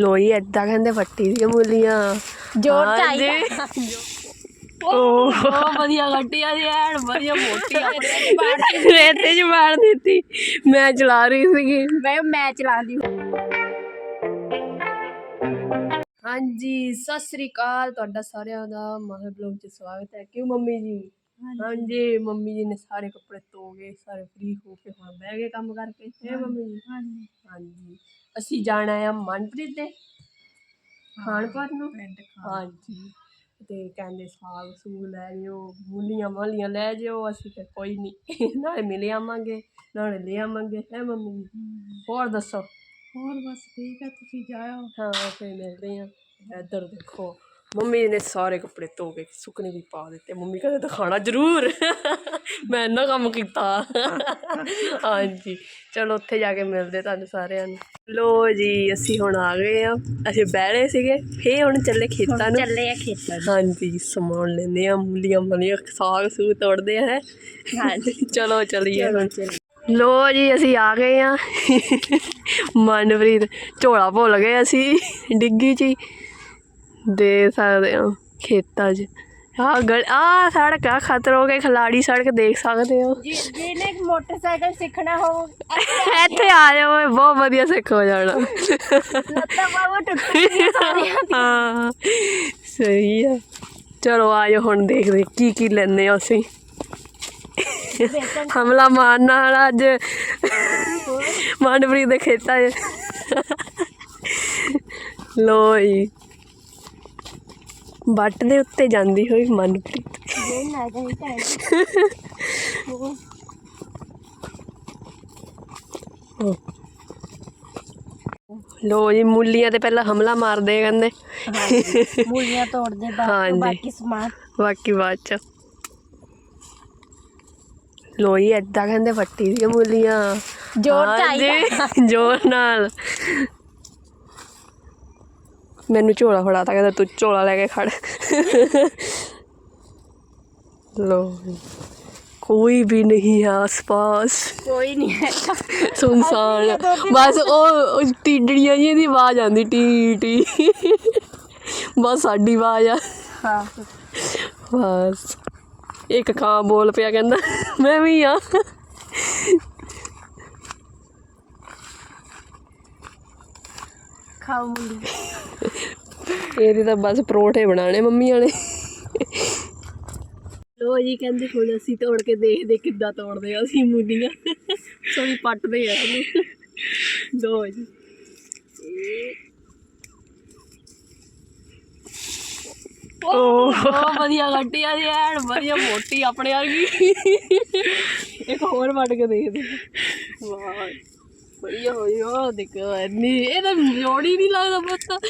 ਲੋਈ ਏਦਾਂ ਕਹਿੰਦੇ ਫੱਟੀ ਦੀਆਂ ਮੂਲੀਆਂ ਜੋਰ। ਚਾਹੀਦਾ ਬਹੁਤ ਵਧੀਆ ਗੱਟੀਆਂ ਦੀ ਐਨ ਵਧੀਆ ਮੋਟੀਆਂ ਰੇਤੇ 'ਚ ਮਾਰ ਦਿੱਤੀ। ਮੈਂ ਚਲਾ ਰਹੀ ਸੀਗੀ। ਮੈਂ ਮੈਂ ਚਲਾਉਂਦੀ ਹਾਂਜੀ ਸਤਿ ਸ੍ਰੀ ਅਕਾਲ। ਤੁਹਾਡਾ ਸਾਰਿਆਂ ਦਾ ਮਾਹਰ ਬਲੌਗ 'ਚ ਸਵਾਗਤ ਹੈ। ਕਿਉਂ ਮੰਮੀ ਜੀ? ਹਾਂਜੀ। ਮੰਮੀ ਜੀ ਨੇ ਸਾਰੇ ਕੱਪੜੇ ਧੋ ਗਏ ਸਾਰੇ ਫ੍ਰੀ ਹੋ ਕੇ ਹੁਣ ਬਹਿ ਗਏ ਕੰਮ ਕਰਕੇ। ਹੈ ਮੰਮੀ ਜੀ? ਹਾਂਜੀ। ਹਾਂਜੀ। ਅਸੀਂ ਜਾਣਾ ਆ ਮਨਪ੍ਰੀਤ ਦੇ ਖਾਣ ਪਾਣ ਨੂੰ ਹਾਂਜੀ। ਤੇ ਕਹਿੰਦੇ ਸਾਗ ਸੂਗ ਲੈ ਜਿਓ ਮੂਲੀਆਂ ਮਾਲੀਆਂ ਲੈ ਜਿਓ ਅਸੀਂ ਕਿ ਕੋਈ ਨਹੀਂ ਨਾਲੇ ਮਿਲ ਆਵਾਂਗੇ ਨਾਲੇ ਲੈ ਆਵਾਂਗੇ। ਹੈ ਮੰਮੀ ਜੀ? ਹੋਰ ਦੱਸੋ? ਹੋਰ ਬਸ ਠੀਕ ਹੈ ਤੁਸੀਂ ਜਾਓ ਹਾਂ ਫਿਰ ਮਿਲਦੇ ਆ। ਇੱਧਰ ਦੇਖੋ ਮੰਮੀ ਨੇ ਸਾਰੇ ਕੱਪੜੇ ਧੋ ਕੇ ਸੁੱਕਣੇ ਵੀ ਪਾ ਦਿੱਤੇ। ਮੰਮੀ ਕਹਿੰਦੇ ਦਿਖਾਣਾ ਜ਼ਰੂਰ। ਮੈਂ ਇੰਨਾ ਕੰਮ ਕੀਤਾ। ਹਾਂਜੀ। ਚਲੋ ਉੱਥੇ ਜਾ ਕੇ ਮਿਲਦੇ ਤੁਹਾਨੂੰ ਸਾਰਿਆਂ ਨੂੰ। ਲੋ ਜੀ ਅਸੀਂ ਹੁਣ ਆ ਗਏ ਆ ਅਸੀਂ ਬਹਿ ਸੀਗੇ। ਫੇਰ ਹੁਣ ਚੱਲੇ ਖੇਤਾਂ ਨੂੰ। ਚੱਲੇ ਆ ਖੇਤਾਂ ਹਾਂਜੀ ਸਮਾਨ ਲੈਂਦੇ ਆ ਮੂਲੀਆਂ ਮਲੀਆਂ ਸਾਗ ਸੂਗ ਤੋੜਦੇ ਆ ਹੈ। ਹਾਂਜੀ। ਚਲੋ ਚਲੀਏ। ਹੁਣ ਲੋ ਜੀ ਅਸੀਂ ਆ ਗਏ ਆ ਮਨਪ੍ਰੀਤ ਝੋਲਾ ਭੁੱਲ ਗਏ ਅਸੀਂ। ਡਿੱਗੀ 'ਚ ਹੀ। ਦੇ ਸਕਦੇ ਆ ਖੇਤਾਂ 'ਚ। ਆ ਗਲ ਆ ਸੜਕ ਆ ਖਤਰੋ ਕੇ ਖਿਲਾੜੀ ਸੜਕ ਦੇਖ ਸਕਦੇ ਹੋ। ਜੀ ਜਿਹਨੇ ਮੋਟਰਸਾਈਕਲ ਸਿੱਖਣਾ ਹੋ ਇੱਥੇ ਆ ਜਾਓ ਇਹ ਬਹੁਤ ਵਧੀਆ ਸਿੱਖ ਹੋ ਜਾਣਾ। ਲੱਤਾਂ ਬਾਹਾਂ ਟੁੱਟਣਗੀਆਂ ਸਾਰੀਆਂ ਹਾਂ ਸਹੀ ਆ। ਚਲੋ ਆਜੋ ਹੁਣ ਦੇਖਦੇ ਕੀ ਕੀ ਲੈਣੇ ਆ ਅਸੀਂ। ਹਮਲਾ ਮਾਰਨ ਵਾਲਾ ਅੱਜ ਮਨਪ੍ਰੀਤ ਦੇ ਖੇਤਾਂ 'ਚ। ਲੋ ਜੀ। ਬੱਟ ਦੇ ਉੱਤੇ ਜਾਂਦੀ ਹੋਈ ਮਨਪ੍ਰੀਤ। ਨਾ ਜਾਈ ਲੋ ਜੀ ਮੂਲੀਆਂ ਤੇ ਪਹਿਲਾਂ ਹਮਲਾ ਮਾਰਦੇ ਆ ਕਹਿੰਦੇ। ਮੂਲੀਆਂ ਤੋੜਦੇ ਹਾਂਜੀ। ਬਾਕੀ ਬਾਕੀ ਸਮਾਨ। ਬਾਕੀ ਬਾਅਦ ਚ। ਲੋ ਜੀ ਏਦਾਂ ਕਹਿੰਦੇ ਫੱਟੀ ਦੀਆਂ ਮੂਲੀਆਂ। ਜ਼ੋਰ ਚਾਹੀਦਾ। ਜ਼ੋਰ ਨਾਲ। ਮੈਨੂੰ ਝੋਲਾ ਫੜਾਤਾ ਕਹਿੰਦਾ ਤੂੰ ਝੋਲਾ ਲੈ ਕੇ ਖੜ। ਲੋ। ਕੋਈ ਵੀ ਨਹੀਂ ਹੈ ਆਸ-ਪਾਸ। ਕੋਈ ਨਹੀਂ ਹੈ। ਸੁਨਸਾਨ। ਬਸ ਉਹ ਉਹ ਟੀਡੜੀਆਂ ਜੀ ਦੀ ਆਵਾਜ਼ ਆਉਂਦੀ ਟੀ ਟੀ ਬਸ ਸਾਡੀ ਆਵਾਜ਼ ਆ। ਹਾਂ। ਬਸ। ਇੱਕ ਕਾਂ ਬੋਲ ਪਿਆ ਕਹਿੰਦਾ ਮੈਂ ਵੀ ਆ। ਖਾਓ ਮੂਲੀ ਇਹਦੇ ਤਾਂ ਬਸ ਪਰੌਂਠੇ ਬਣਾਣੇ ਮੰਮੀਆਂ ਨੇ ਲੋ ਜੀ ਕਹਿੰਦੇ ਹੁਣ ਅਸੀਂ ਤੋੜ ਕੇ ਦੇਖਦੇ ਕਿੱਦਾਂ ਤੋੜਦੇ ਆ ਅਸੀਂ ਮੂਲੀਆਂ। ਸੋਈ ਪੱਟਦੇ ਆ ਇਹਨੂੰ। ਲੋ ਜੀ। ਓਹ ਬਹੁਤ ਵਧੀਆ ਗੱਟੀਆਂ ਦੀ ਐਨ ਵਧੀਆ ਮੋਟੀ ਆਪਣੇ ਵਰਗੀ। ਇੱਕ ਹੋਰ ਵੱਢ ਕੇ ਦੇਖਦੇ ਵਾਹ। ਬੜੀਆ ਹੋਈ ਉਹ ਦੇਖੋ ਇੰਨੀ ਇਹ ਤਾਂ ਜੋੜ ਹੀ ਨਹੀਂ ਲੱਗਦਾ ਪੁੱਤ।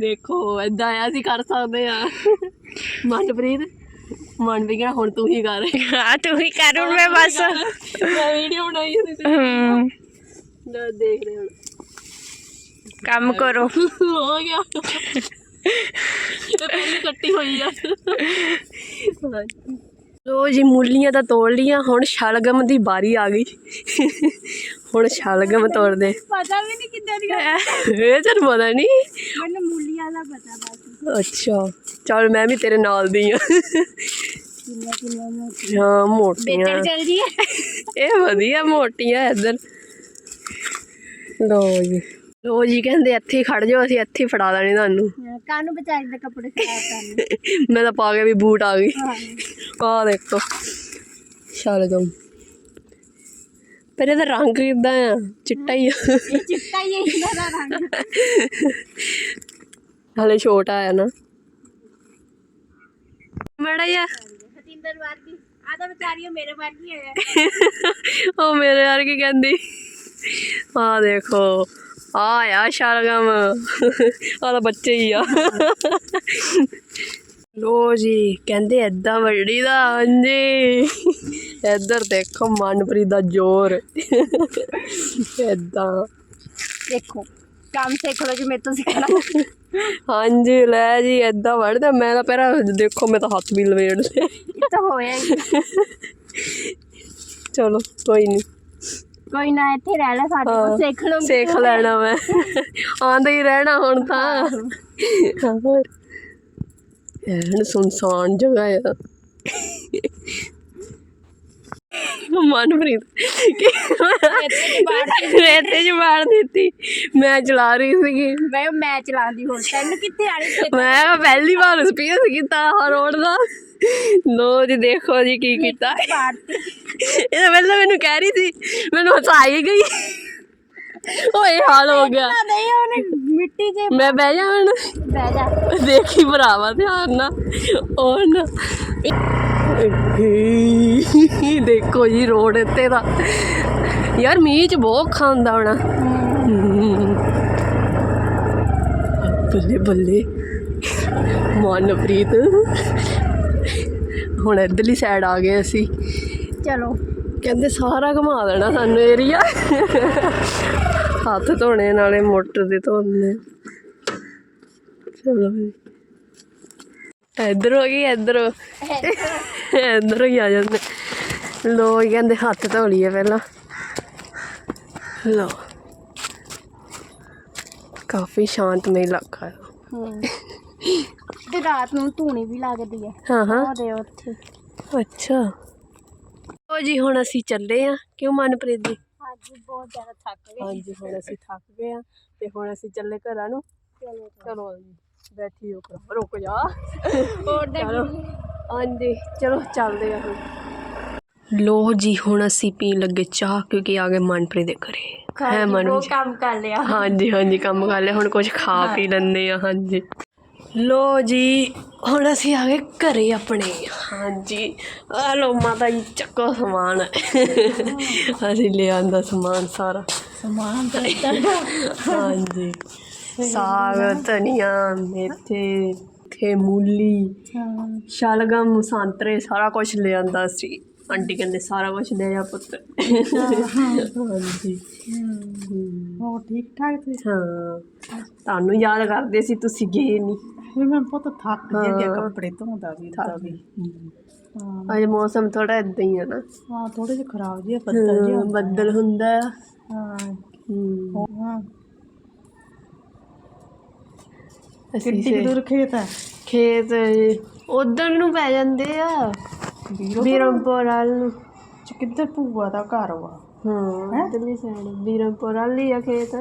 ਦੇਖੋ ਏਦਾਂ ਆ ਅਸੀਂ ਕਰ ਸਕਦੇ ਆ। ਮਨਪ੍ਰੀਤ ਮਨ ਵੀ ਕਹਿਣਾ ਹੁਣ ਤੂੰ ਹੀ ਕਰ। ਹਾਂ ਤੂੰ ਹੀ ਕਰ ਹੁਣ ਮੈਂ ਬਸ। ਮੈਂ ਵੀਡੀਓ ਬਣਾਈ ਸੀ ਹਮ, ਲੈ ਦੇਖ ਰਹੇ ਹੁਣ। ਕੰਮ ਕਰੋ। ਹੋ ਗਿਆ। ਤੇ ਪਹਿਲੀ ਕੱਟੀ ਹੋਈ ਆ। ਲੋ ਜੀ ਮੂਲੀਆਂ ਤਾਂ ਤੋੜ ਲੀਆਂ ਹੁਣ ਸ਼ਲਗਮ ਦੀ ਬਾਰੀ ਆ ਗਈ। ਹੁਣ ਸ਼ਲਗਮ ਤੋੜਦੇ। ਪਤਾ ਵੀ ਨਹੀਂ ਕਿੱਦਾਂ ਦੀ ਇਹ ਤੈਨੂੰ ਪਤਾ ਨਹੀਂ। ਮੈਨੂੰ ਮੂਲੀਆਂ ਦਾ ਪਤਾ ਬਸ। ਅੱਛਾ ਚਲ ਮੈਂ ਵੀ ਤੇਰੇ ਨਾਲ ਦੀ ਆ। ਹਾਂ ਮੋਟੀਆਂ। ਬੇਟੇ ਚੱਲ ਜੀ। ਇਹ ਵਧੀਆ ਮੋਟੀਆਂ ਇੱਧਰ। ਲੋ ਜੀ। ਲੋ ਜੀ ਕਹਿੰਦੇ ਇੱਥੇ ਖੜ ਜਾਓ ਅਸੀਂ ਇੱਥੇ ਫੜਾ ਦੇਣੇ ਤੁਹਾਨੂੰ। ਕਾਨੂੰ ਬਚਾਈ ਦੇ ਕੱਪੜੇ ਖਰਾਬ ਕਰਨੇ। ਮੈਂ ਤਾਂ ਪਾ ਕੇ ਵੀ ਬੂਟ ਆ ਗਈ। ਆ ਦੇਖੋ। ਸ਼ਲਗਮ ਪਰ ਇਹਦਾ ਰੰਗ ਕਿਦਾਂ ਆ? ਚਿੱਟਾ ਹੀ ਆ। ਇਹ ਚਿੱਟਾ ਹੀ ਹੈ ਇਹਨਾਂ ਦਾ ਰੰਗ। ਹਲੇ ਛੋਟਾ ਆ ਨਾ। ਮੜਾ ਜਾ ਸਤਿੰਦਰ ਵਰਗੀ। ਆ ਤਾਂ ਵਿਚਾਰੀ ਉਹ ਮੇਰੇ ਵਰਗੀ ਹੈ ਉਹ ਮੇਰੇ ਵਰਗੀ ਕਹਿੰਦੀ। ਆ ਦੇਖੋ। ਆ ਆ ਸ਼ਲਗਮ। ਆ ਤਾਂ ਬੱਚੇ ਹੀ ਆ। ਲੋ ਜੀ ਕਹਿੰਦੇ ਐਦਾਂ ਵੱਡੀ ਦਾ ਹਾਂਜੀ। ਇੱਧਰ ਦੇਖੋ ਮਨਪ੍ਰੀਤ ਦਾ ਜ਼ੋਰ। ਐਦਾਂ ਦੇਖੋ ਕੰਮ ਸਿੱਖ ਲਓ ਜੀ ਮੇਰੇ ਤੋਂ ਸਿੱਖਣਾ ਹਾਂਜੀ ਲੈ ਜੀ ਐਦਾਂ ਵੜਦਾ ਮੈਂ ਤਾਂ ਪਹਿਲਾਂ ਦੇਖੋ ਮੈਂ ਤਾਂ ਹੱਥ ਵੀ ਲਵੇੜ ਲਏ ਇਹ ਤਾਂ ਹੋਇਆ ਹੀ ਚਲੋ ਕੋਈ ਨਹੀਂ। ਕੋਈ ਨਾ ਇੱਥੇ ਰਹਿ ਲੈ ਸਾਡੇ ਕੋਲ ਸਿੱਖ ਲਓ ਸਿੱਖ ਲੈਣਾ ਮੈਂ। ਆਂਦੇ ਹੀ ਰਹਿਣਾ ਹੁਣ ਤਾਂ। ਹੋਰ। ਐਨ ਸੁਨਸਾਨ ਜਗ੍ਹਾ ਆ। ਮਨਪ੍ਰੀਤ ਰੇਤੇ ਚ ਬਾੜ ਦਿੱਤੀ। ਮੈਂ ਚਲਾ ਰਹੀ ਸੀਗੀ। ਮੈਂ ਮੈਂ ਚਲਾਉਂਦੀ ਹੁਣ ਤੈਨੂੰ ਕਿੱਥੇ ਆਣੀ ਮੈਂ ਪਹਿਲੀ ਵਾਰ ਐਕਸਪੀਰੀਅੰਸ ਕੀਤਾ ਆਹ ਰੋਡ ਦਾ। ਲੋ ਜੀ ਦੇਖੋ ਜੀ ਕੀ ਕੀਤਾ। ਇਹ ਪਹਿਲਾਂ ਮੈਨੂੰ ਕਹਿ ਰਹੀ ਸੀ ਮੈਨੂੰ ਹਸਾਈ ਗਈ। ਓਏ ਹਾਲ ਹੋ ਗਿਆ। ਨਹੀਂ ਉਹਨੇ ਮਿੱਟੀ 'ਚ ਮੈਂ ਬਹਿ ਜਾ ਹੁਣ। ਬਹਿ ਜਾ। ਦੇਖੀ ਭਰਾਵਾ ਧਿਆਨ ਨਾਲ। ਉਹ ਨਾ। ਦੇਖੋ ਜੀ ਰੋਡ ਇੱਥੇ ਦਾ। ਯਾਰ ਮੀਂਹ ਚ ਬਹੁਤ ਖਾਂਦਾ ਹੋਣਾ। ਬੱਲੇ ਬੱਲੇ। ਮਨਪ੍ਰੀਤ। ਹੁਣ ਇੱਧਰਲੀ ਸਾਈਡ ਆ ਗਏ ਅਸੀਂ। ਚਲੋ। ਕਹਿੰਦੇ ਸਾਰਾ ਘੁਮਾ ਦੇਣਾ ਸਾਨੂੰ ਏਰੀਆ ਹੱਥ ਧੋਣੇ ਨਾਲੇ ਮੋਟਰ ਦੇ ਧੋਣੇ। ਚਲੋ ਵੀ ਇੱਧਰ ਹੋ ਗਈ ਇੱਧਰ? ਇੱਧਰ ਹੀ ਆ ਜਾਂਦੇ। ਲੋ ਕਹਿੰਦੇ ਹੱਥ ਧੋ ਲਈਏ ਪਹਿਲਾਂ। ਲੋ ਕਾਫੀ ਸ਼ਾਂਤਮਈ ਇਲਾਕਾ ਹੂੰ। ਤੇ ਰਾਤ ਨੂੰ ਧੂਣੀ ਵੀ ਲੱਗਦੀ ਹੈ। ਹਾਂ ਹਾਂ। ਉਹਦੇ ਉੱਥੇ। ਅੱਛਾ। ਉਹ ਜੀ ਹੁਣ ਅਸੀਂ ਚੱਲੇ ਆ ਕਿਉਂ ਮਨਪ੍ਰੀਤ ਜੀ? ਅੱਜ ਬਹੁਤ ਜ਼ਿਆਦਾ ਥੱਕ ਗਏ ਹਾਂਜੀ ਹੁਣ ਅਸੀਂ ਥੱਕ ਗਏ ਆ ਤੇ ਹੁਣ ਅਸੀਂ ਚੱਲੇ ਘਰਾਂ ਨੂੰ। ਚਲੋ ਚਲੋ ਜੀ ਬੈਠੀ ਹੋ ਕਰ ਰੁਕ ਜਾ। ਹੋਰ ਦੇ ਹਾਂਜੀ ਚਲੋ ਚੱਲਦੇ ਆ ਹੁਣ। ਲੋ ਜੀ ਹੁਣ ਅਸੀਂ ਪੀਣ ਲੱਗੇ ਚਾਹ ਕਿਉਂਕਿ ਆ ਗਏ ਮਨਪ੍ਰੀਤ ਦੇ ਘਰੇ। ਹੈ ਮਨ ਉਹ ਕੰਮ ਕਰ ਲਿਆ। ਹਾਂਜੀ ਹਾਂਜੀ ਕੰਮ ਕਰ ਲਿਆ ਹੁਣ ਕੁਝ ਖਾ ਪੀ ਲੈਂਦੇ ਆ ਹਾਂਜੀ। ਲੋ ਜੀ ਹੁਣ ਅਸੀਂ ਆ ਗਏ ਘਰੇ ਆਪਣੇ। ਹਾਂਜੀ। ਆ ਲੋ ਮਾਤਾ ਜੀ ਚੱਕੋ ਸਮਾਨ। ਅਸੀਂ ਲੈ ਆਂਦਾ ਸਮਾਨ ਸਾਰਾ। ਸਮਾਨ ਤਾਂ ਹਾਂਜੀ। ਸਾਗ ਧਨੀਆ ਮੇਥੇ ਤੇ ਮੂਲੀ ਹਾਂ। ਸ਼ਲਗਮ ਸੰਤਰੇ ਸਾਰਾ ਕੁਝ ਲੈ ਆਂਦਾ ਸੀ। ਆਂਟੀ ਕਹਿੰਦੇ ਸਾਰਾ ਕੁਝ ਲੈ ਆ ਪੁੱਤ। ਹਾਂਜੀ। ਹੋਰ ਠੀਕ ਠਾਕ ਤੇ ਹਾਂ। ਤੁਹਾਨੂੰ ਯਾਦ ਕਰਦੇ ਸੀ ਤੁਸੀਂ ਗਏ ਨਹੀਂ ਫਿਰ ਮੈਂ ਬਹੁਤ ਥੱਕ ਗਿਆ ਕਿ ਕੱਪੜੇ ਧੋਂਦਾ ਵੀ ਤਾਂ ਵੀ। ਹਾਂ। ਅੱਜ ਮੌਸਮ ਥੋੜਾ ਇਦਾਂ ਹੀ ਹੈ ਨਾ। ਹਾਂ ਥੋੜੇ ਜਿਹਾ ਖਰਾਬ ਜਿਹਾ ਹਾਂ, ਬੱਦਲ ਹੁੰਦਾ ਹੈ। ਹਾਂ। ਕਿੰਨੀ ਦੂਰ ਖੇਤ ਹੈ? ਖੇਤ ਉਧਰ ਨੂੰ ਪੈ ਜਾਂਦੇ ਆ। ਬੀਰਮਪੁਰ ਵੱਲ ਨੂੰ। ਕਿੱਧਰ ਭੂਆ ਦਾ ਘਰ ਵਾ? ਹਾਂ ਇਧਰਲੀ ਸਾਈਡ ਬੀਰਮਪੁਰ ਵੱਲ ਆ ਖੇਤ।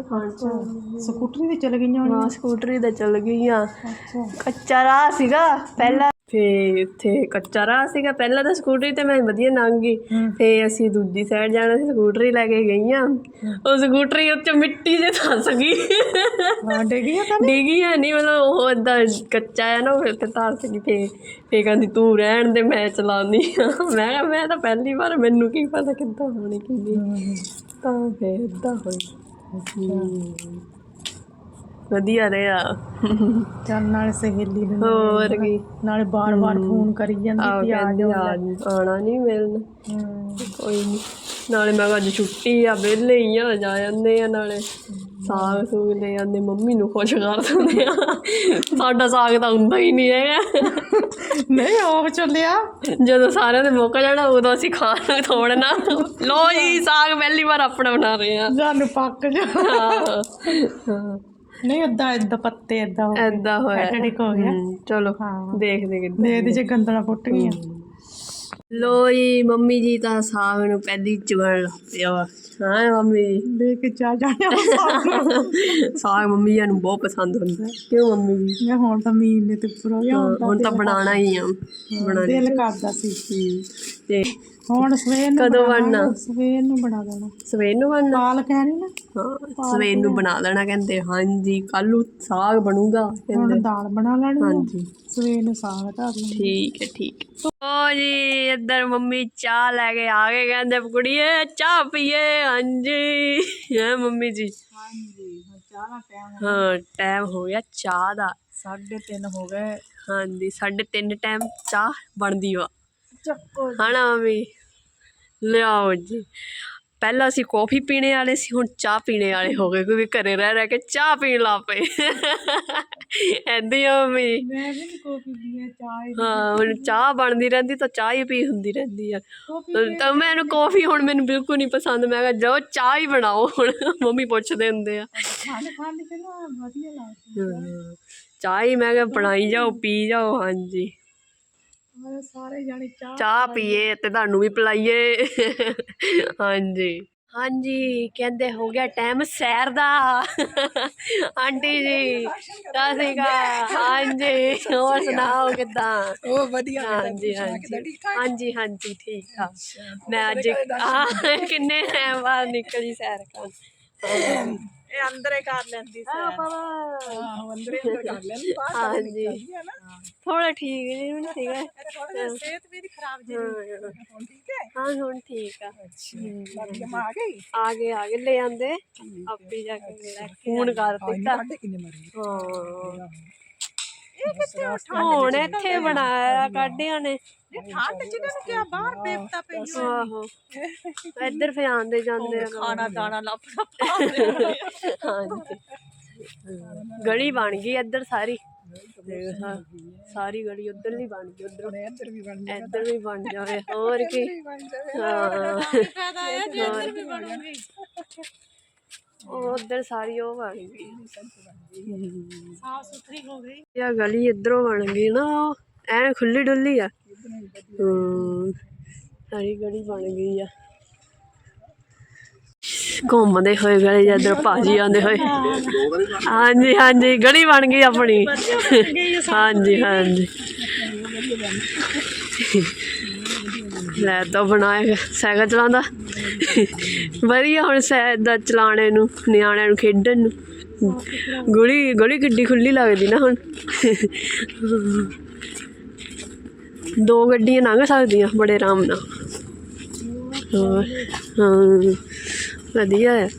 ਸਕੂਟਰੀ ਤੇ ਚਲ ਗਈਆਂ ਹਾਂ ਸਕੂਟਰੀ ਤੇ ਚੱਲ ਗਈਆਂ। ਅੱਛਾ। ਕੱਚਾ ਰਾਹ ਸੀਗਾ ਪਹਿਲਾਂ ਫੇ ਇੱਥੇ ਕੱਚਾ ਰਾਹ ਸੀਗਾ। ਪਹਿਲਾਂ ਤਾਂ ਸਕੂਟਰੀ ਤੇ ਮੈਂ ਵਧੀਆ ਲੰਘ ਗਈ। ਫੇ ਅਸੀਂ ਦੂਜੀ ਸਾਈਡ ਜਾਣਾ ਸੀ ਸਕੂਟਰੀ ਲੈ ਕੇ ਗਈਆਂ। ਉਹ ਸਕੂਟਰੀ ਉੱਤੇ ਮਿੱਟੀ ਦੇ ਧੱਸ ਗਈ। ਹਾਂ ਡੇਗੀਆਂ ਤਾਂ ਡਿੱਗੀ ਨਹੀਂ ਮਤਲਬ ਉਹ ਏਦਾਂ ਕੱਚਾ ਹੈ ਨਾ ਫਿਰ ਤੇ ਧੱਸ ਗਈ ਫੇ ਫੇ ਕਹਿੰਦੀ ਤੂੰ ਰਹਿਣ ਦੇ ਮੈਂ ਚਲਾਉਂਦੀ ਆ ਮੈਂ ਕਿਹਾ ਮੈਂ ਤਾਂ ਪਹਿਲੀ ਵਾਰ ਮੈਨੂੰ ਕੀ ਪਤਾ ਕਿੱਦਾਂ ਹੋਣੀ ਕਿ ਨਹੀਂ ਤਾਂ ਫੇ ਏਦਾਂ ਹੋਈ। ਵਧੀਆ ਰਿਹਾ। ਚੱਲ ਨਾਲੇ ਸਹੇਲੀ ਨੂੰ ਹੋਰ ਕੀ। ਨਾਲੇ ਬਾਰ-ਬਾਰ ਫੋਨ ਕਰੀ ਜਾਂਦੀ ਆ ਕਿ ਆ ਕਹਿੰਦੀ ਜਾਓ ਆ ਆਣਾ ਨਹੀਂ ਮਿਲਣਾ। ਹਮ, ਕੋਈ ਨਹੀਂ ਨਾਲੇ ਮੈਂ ਕਿਹਾ ਅੱਜ ਛੁੱਟੀ ਆ ਵਿਹਲੇ ਹੀ ਆ ਜਾ ਜਾਂਦੇ ਆ ਨਾਲੇ। ਸਾਗ ਸੂਗ ਲੈ ਜਾਂਦੇ ਮੰਮੀ ਨੂੰ ਖੁਸ਼ ਕਰ ਦਿੰਦੇ ਆ। ਸਾਡਾ ਸਾਗ ਤਾਂ ਹੁੰਦਾ ਹੀ ਨਹੀਂ ਹੈਗਾ। ਨਹੀਂ ਆਪ ਚੱਲਿਆ। ਜਦੋਂ ਸਾਰਿਆਂ ਦੇ ਮੁੱਕ ਜਾਣਾ ਉਦੋਂ ਅਸੀਂ ਖਾਣ ਨੂੰ। ਤੋੜਨਾ ਲੋ ਜੀ ਸਾਗ ਪਹਿਲੀ ਵਾਰ ਆਪਣਾ ਬਣਾ ਰਹੇ ਆ। ਜਾਨੂੰ ਪੱਕ ਜਾ। ਹਾਂ। ਨਹੀਂ ਏਦਾਂ ਏਦਾਂ ਪੱਤੇ ਏਦਾਂ ਹੋ ਐਦਾਂ ਹੋਇਆ। ਐਟੜਿਕ ਹੋ ਗਿਆ। ਚਲੋ ਹਾਂ। ਦੇਖਦੇ ਕਿੱਦਾਂ ਦੇ ਇਹਦੇ ਚ ਗੰਦਲਾ ਫੁੱਟ ਗਈਆਂ ਲੋ ਜੀ ਮੰਮੀ ਜੀ ਤਾਂ ਸਾਗ ਨੂੰ ਪਹਿਲੀ ਚੁਗਣ ਲੱਗ ਪਿਆ ਵਾ। ਹਾਂ ਮੰਮੀ ਜੀ? ਦੇ ਕੇ ਚਾ ਜਾਣਿਆ ਸਾਗ ਮੰਮੀ ਜੀ ਨੂੰ ਬਹੁਤ ਪਸੰਦ ਹੁੰਦਾ। ਕਿਉਂ ਮੰਮੀ ਜੀ? ਮੈਂ ਹੁਣ ਤਾਂ ਮੀਨ ਨੇ ਤੇ ਹੋ ਗਿਆ ਹੁਣ ਤਾਂ ਬਣਾਉਣਾ ਹੀ ਆ। ਤਾਂ ਬਣਾਉਣਾ ਦਿਲ ਕਰਦਾ ਸੀ। ਤੇ ਹੁਣ ਸਵੇਰ ਨੂੰ ਕਦੋਂ ਬਣਾ ਬਣਨਾ? ਸਵੇਰ ਨੂੰ ਬਣਾ ਦੇਣਾ। ਸਵੇਰ ਨੂੰ ਬਣਨਾ? ਪਾਲ ਕਹਿਣੀ ਨਾ ਹਾਂ ਸਵੇਰ ਨੂੰ ਬਣਾ ਲੈਣਾ ਕਹਿੰਦੇ ਹਾਂਜੀ ਕੱਲ ਨੂੰ ਸਾਗ ਬਣੂਗਾ ਕਹਿੰਦੇ। ਦਾਲ ਬਣਾ ਲੈਣੀ ਹਾਂਜੀ। ਸਵੇਰ ਨੂੰ ਸਾਗ ਧਰ ਲੈਣਾ ਠੀਕ ਹੈ ਠੀਕ ਹੈ। ਓ ਜੀ ਇੱਧਰ ਮੰਮੀ ਚਾਹ ਲੈ ਕੇ ਆ ਗਏ ਕਹਿੰਦੇ ਕੁੜੀਏ ਚਾਹ ਪੀਏ ਹਾਂਜੀ। ਹੈ ਮੰਮੀ ਜੀ? ਹਾਂਜੀ ਹੁਣ ਚਾਹ ਦਾ ਟਾਈਮ ਹਾਂ ਟਾਈਮ ਹੋ ਗਿਆ ਚਾਹ ਦਾ। 3:30 ਹੋ ਗਏ। ਹਾਂਜੀ ਸਾਢੇ ਤਿੰਨ ਟਾਈਮ ਚਾਹ ਬਣਦੀ ਵਾ ਚੱਕੋ ਹਨਾ ਮੰਮੀ ਲਿਆਓ ਜੀ। ਪਹਿਲਾਂ ਅਸੀਂ ਕੌਫੀ ਪੀਣੇ ਵਾਲੇ ਸੀ ਹੁਣ ਚਾਹ ਪੀਣੇ ਵਾਲੇ ਹੋ ਗਏ ਕਿਉਂਕਿ ਘਰੇ ਰਹਿ ਰਹਿ ਕੇ ਚਾਹ ਪੀਣ ਲੱਗ ਪਏ। ਆ ਮੰਮੀ ਮੈਂ ਵੀ ਕਾਫੀ ਪੀਏ ਚਾਹ ਹਾਂ ਹੁਣ ਚਾਹ ਬਣਦੀ ਰਹਿੰਦੀ ਤਾਂ ਚਾਹ ਹੀ ਪੀ ਹੁੰਦੀ ਰਹਿੰਦੀ ਆ। ਤਾਂ ਮੈਨੂੰ ਕਾਫੀ ਹੁਣ ਮੈਨੂੰ ਬਿਲਕੁਲ ਨਹੀਂ ਪਸੰਦ। ਮੈਂ ਕਿਹਾ ਜਾਓ ਚਾਹ ਹੀ ਬਣਾਓ ਹੁਣ ਮੰਮੀ ਪੁੱਛਦੇ ਹੁੰਦੇ ਆ। ਖਾਣ ਖਾਣ ਤੇ ਨਾ ਵਧੀਆ ਲੱਗਦੀ ਹਾਂ, ਚਾਹ ਹੀ ਮੈਂ ਕਿਹਾ ਬਣਾਈ ਜਾਓ ਪੀ ਜਾਓ ਹਾਂਜੀ। ਸਾਰੇ ਜਾਣੇ ਚਾਹ ਚਾਹ ਪੀਏ ਤੇ ਤੁਹਾਨੂੰ ਵੀ ਪਿਲਾਈਏ। ਹਾਂਜੀ। ਹਾਂਜੀ ਕਹਿੰਦੇ ਹੋ ਗਿਆ ਟਾਈਮ ਸੈਰ ਦਾ। ਆਂਟੀ ਜੀ ਕਾਸੀਗਾ ਹਾਂਜੀ ਹੋਰ ਸੁਣਾਓ ਕਿਦਾਂ? ਉਹ ਵਧੀਆ ਹਾਂਜੀ ਹਾਂਜੀ। ਹਾਂਜੀ ਹਾਂਜੀ ਠੀਕ ਆ। ਮੈਂ ਅੱਜ ਕਿੰਨੇ ਟਾਈਮ ਬਾਅਦ ਨਿਕਲੀ ਸੈਰ ਕਰਨ? ਇਹ ਅੰਦਰ ਹੀ ਕਰ ਲੈਂਦੀ ਸੀ ਪਾਪਾ ਆਹੋ ਅੰਦਰ ਹੀ ਕਰ ਲੈਂਦੀ ਬਾਹਰ ਹਾਂਜੀ। ਹੈ ਨਾ। ਥੋੜਾ ਠੀਕ ਜੀ ਨਹੀਂ ਠੀਕ ਹੈ ਥੋੜਾ ਜਿਹਾ ਸਿਹਤ ਵੀ ਖਰਾਬ ਜੀ ਹਾਂ। ਹੁਣ ਠੀਕ ਹੈ? ਹਾਂ ਹੁਣ ਠੀਕ ਆ। ਬਾਕੀ ਆ ਗਈ ਆ ਗਏ ਆ ਗਏ ਲੈ ਆਂਦੇ। ਆਪੇ ਜਾ ਕੇ ਕੇ ਫੋਨ ਕਰ ਦਿੱਤਾ। ਮਰੀ। ਹਾਂ। ਇਹ ਕਿੱਥੇ ਉਠਾ ਹੁਣ ਇੱਥੇ ਬਣਾਇਆ ਕਾਢਿਆਂ ਨੇ। ਠੰਡ ਚ ਨੂੰ ਕਿਹਾ? ਬਾਹਰ ਬੇਪਤਾ ਪਈ ਆਹੋ। ਇੱਧਰ ਫੇ ਆਂਦੇ ਜਾਂਦੇ ਆ। ਖਾਣਾ ਦਾਣਾ ਲੱਭਣਾ ਹਾਂਜੀ ਗਲੀ ਬਣ ਗਈ ਇੱਧਰ ਸਾਰੀ। ਸਾਰੀ ਗਲੀ ਉਧਰ ਵੀ ਬਣ ਗਈ ਉਧਰ। ਇੱਧਰ ਵੀ ਬਣ ਇੱਧਰ ਵੀ ਬਣ ਜਾਵੇ। ਹੋਰ ਕੀ? ਹਾਂ। ਫਾਇਦਾ ਹੈ ਜੇ ਇੱਧਰ ਵੀ ਬਣੂਗੀ? ਉਹ ਉਧਰ ਸਾਰੀ ਉਹ ਬਣ ਗਈ। ਸਾਫ਼ ਸੁਥਰੀ ਹੋ ਗਈ ਇਹ ਗਲੀ ਇਧਰੋਂ ਬਣ ਗਈ ਨਾ ਐਨ ਖੁੱਲੀ ਡੁੱਲੀ ਆ। ਸਾਰੀ ਗਲੀ ਬਣ ਗਈ ਆ। ਘੁੰਮਦੇ ਹੋਏ ਗਲੀ ਜਦੋਂ ਭਾਜੀ ਆਉਂਦੇ ਹੋਏ। ਹਾਂਜੀ ਹਾਂਜੀ ਗਲੀ ਬਣ ਗਈ ਆਪਣੀ। ਹਾਂਜੀ ਹਾਂਜੀ। ਲੈ ਤਾਂ ਬਣਾਇਆ ਸਾਈਕਲ ਚਲਾਉਂਦਾ। ਵਧੀਆ ਹੁਣ ਸਾਈਕਲ ਦਾ ਚਲਾਣੇ ਨੂੰ, ਨਿਆਣਿਆਂ ਨੂੰ ਖੇਡਣ ਨੂੰ। ਗੋਲੀ ਗੋਲੀ ਕਿੱਡੀ ਖੁੱਲੀ ਲੱਗਦੀ ਨਾ ਹੁਣ। ਦੋ ਗੱਡੀਆਂ ਲੰਘ ਸਕਦੀਆਂ ਬੜੇ ਆਰਾਮ ਨਾਲ। ਹਾਂ, ਵਧੀਆ ਹੈ।